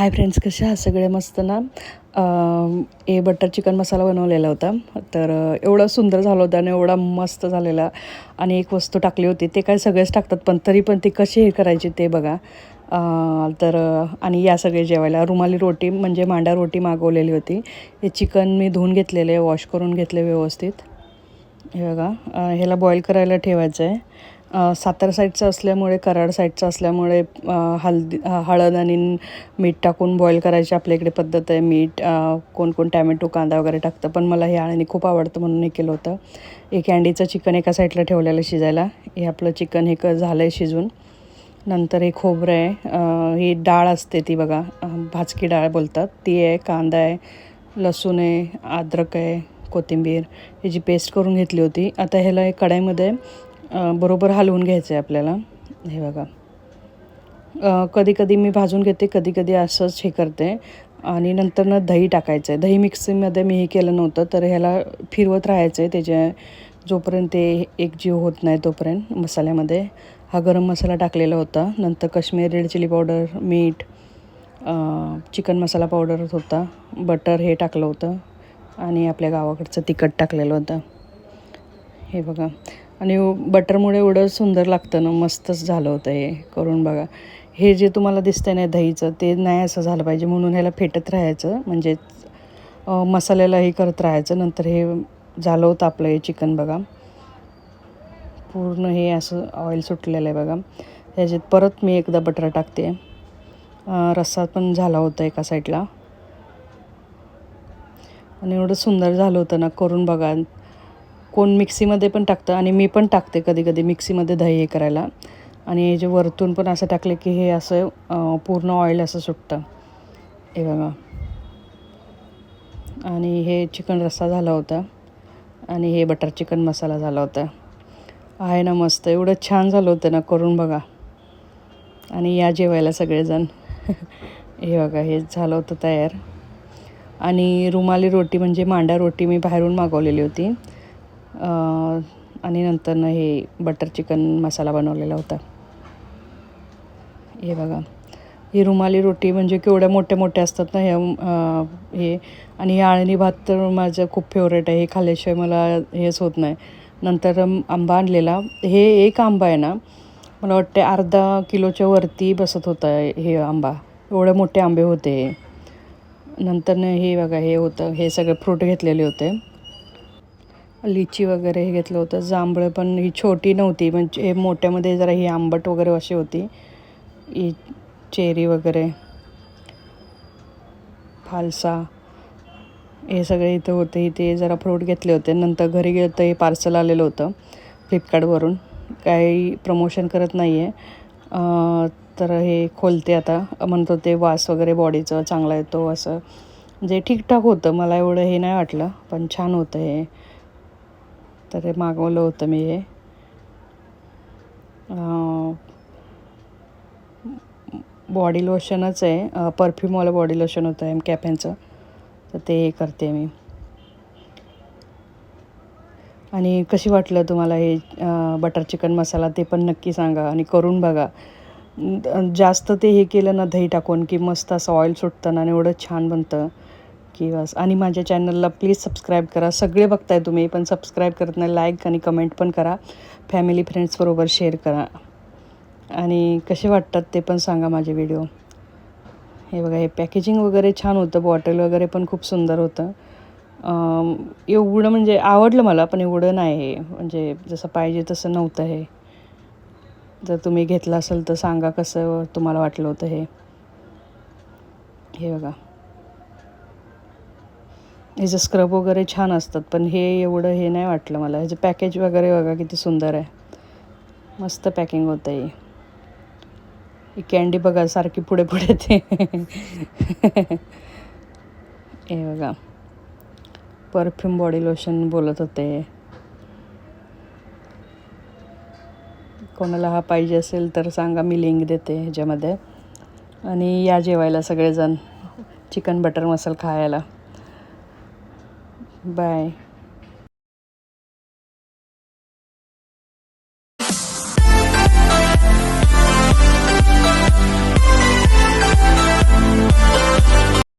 Hi friends कसे आहात? सगळे मस्त ना? हे बटर चिकन मसाला बनवलेला होता. तर एवढा सुंदर झाला होता आणि एवढा मस्त झालेला. आणि एक वस्तू टाकली होती. ते काय सगळेच टाकतात पण तरी पण ती कशी हे करायची ते बघा. तर आणि या सगळे जेवायला. रुमाली रोटी म्हणजे मांडा रोटी मागवलेली होती. हे चिकन मी धुवून घेतलेले वॉश करून घेतले व्यवस्थित. हे बघा. ह्याला बॉईल करायला ठेवायचं आहे सातारा साईडचं असल्यामुळे कराड साईडचं असल्यामुळे हल्दी हळदी हळद आणि मीठ टाकून बॉईल करायची आपल्या इकडे पद्धत आहे. मीठ कोण कोण टॅमॅटो कांदा वगैरे टाकतं पण मला हे आळणी खूप आवडतं म्हणून हे केलं होतं. एक अँडीचं चिकन एका साईडला ठेवलेलं शिजायला. हे आपलं चिकन हे क झालं आहे शिजून. नंतर हे खोबरं आहे. ही डाळ असते ती बघा भाजकी डाळ बोलतात. ती आहे कांदा आहे लसूण आहे अद्रक आहे कोथिंबीर. ह्याची पेस्ट करून घेतली होती. आता ह्याला एक कढाईमध्ये बरोबर हलवून घ्यायचं आहे आपल्याला. हे बघा. कधी कधी मी भाजून घेते कधी कधी असंच हे करते. आणि नंतरनं दही टाकायचं आहे दही मिक्सिंगमध्ये मी हे केलं नव्हतं तर ह्याला फिरवत राहायचं आहे त्याच्या जोपर्यंत ते एक जीव होत नाही तोपर्यंत मसाल्यामध्ये. हा गरम मसाला टाकलेला होता. नंतर काश्मीर रेड चिली पावडर मीठ चिकन मसाला पावडर होता. बटर हे टाकलं होतं. आणि आपल्या गावाकडचं तिखट टाकलेलं होतं. हे बघा. आणि बटरमुळे एवढं सुंदर लागतं ना मस्तच झालं होतं हे करून बघा. हे जे तुम्हाला दिसतंय ना दहीचं ते नाही असं झालं पाहिजे म्हणून ह्याला फेटत राहायचं. म्हणजे मसाल्याला हे करत राहायचं नंतर हे झालं होतं आपलं हे चिकन बघा. पूर्ण हे असं ऑइल सुटलेलं आहे बघा. त्याच्यात परत मी एकदा बटर टाकते. रस्सा पण झाला होता एका साईडला आणि एवढं सुंदर झालं होतं ना करून बघा. कोण मिक्सीमध्ये पण टाकतं आणि मी पण टाकते कधी कधी मिक्सीमध्ये दही हे करायला. आणि हे जे वरतून पण असं टाकले की हे असं पूर्ण ऑइल असं सुटतं. हे बघा. आणि हे चिकन रस्सा झाला होता. आणि हे बटर चिकन मसाला झाला होता. आहे ना मस्त. एवढं छान झालं होतं ना करून बघा. आणि या जेवायला सगळेजण. हे बघा हे झालं होतं तयार. आणि रुमाली रोटी म्हणजे मांडा रोटी मी बाहेरून मागवलेली होती. आणि नंतर हे बटर चिकन मसाला बनवलेला होता. हे बघा. ही रुमाली रोटी म्हणजे केवढ्या मोठ्या मोठ्या असतात ना ह्या हे. आणि हे आळणी भात तर माझं खूप फेवरेट आहे. हे खाल्ल्याशिवाय मला हेच होत नाही. नंतर आंबा आणलेला. हे एक आंबा आहे ना मला वाटते अर्धा किलोच्या वरती बसत होता हे आंबा. एवढे मोठे आंबे होते हे. नंतर हे बघा हे होतं. हे सगळे फ्रूट घेतलेले होते. लिची वगैरे हे घेतलं होतं. जांभळं पण ही छोटी नव्हती म्हणजे हे मोठ्यामध्ये जरा ही आंबट वगैरे अशी होती. ही चेरी वगैरे फालसा हे सगळे इथं होते. इथे जरा फ्रूट घेतले होते. नंतर घरी गेलं तर हे पार्सल आलेलं होतं फ्लिपकार्टवरून. काही प्रमोशन करत नाही आहे तर हे खोलते आता. म्हणत होते वास वगैरे बॉडीचं चांगला येतो असं. जे ठीकठाक होतं. मला एवढं हे नाही वाटलं पण छान होतं हे. तर हे मागवलं होतं मी हे. बॉडी लोशनच आहे. परफ्यूमवालं बॉडी लोशन होतं एम कॅफेनचं तर ते हे करते मी. आणि कशी वाटलं तुम्हाला हे बटर चिकन मसाला ते पण नक्की सांगा आणि करून बघा. जास्त ते हे केलं ना दही टाकून की मस्त असं ऑइल सुटतं ना आणि एवढं छान बनतं. की बस आणि माझ्या चॅनलला प्लीज सबस्क्राईब करा. सगळे बघताय तुम्ही पण सबस्क्राईब करत नाही लाईक आणि कमेंट पण करा. फॅमिली फ्रेंड्सबरोबर शेअर करा. आणि कसे वाटतात ते पण सांगा माझे व्हिडिओ हे बघा हे पॅकेजिंग वगैरे छान होतं बॉटल वगैरे पण खूप सुंदर होतं. एवढं म्हणजे आवडलं मला पण एवढं नाही हे. म्हणजे जसं पाहिजे तसं नव्हतं हे. जर तुम्ही घेतलं असेल तर सांगा कसं तुम्हाला वाटलं होतं हे. हे बघा. ह्याचं स्क्रब वगैरे छान असतात पण हे एवढं हे नाही वाटलं मला. ह्याचं पॅकेज वगैरे बघा किती सुंदर आहे. मस्त पॅकिंग होतं आहे ही कॅन्डी बघा सारखी पुढे पुढे ते. हे बघा. परफ्यूम बॉडी लोशन बोलत होते. कोणाला हा पाहिजे असेल तर सांगा मी लिंक देते ह्याच्यामध्ये. आणि या जेवायला सगळेजण. चिकन बटर मसाला खायला. Bye.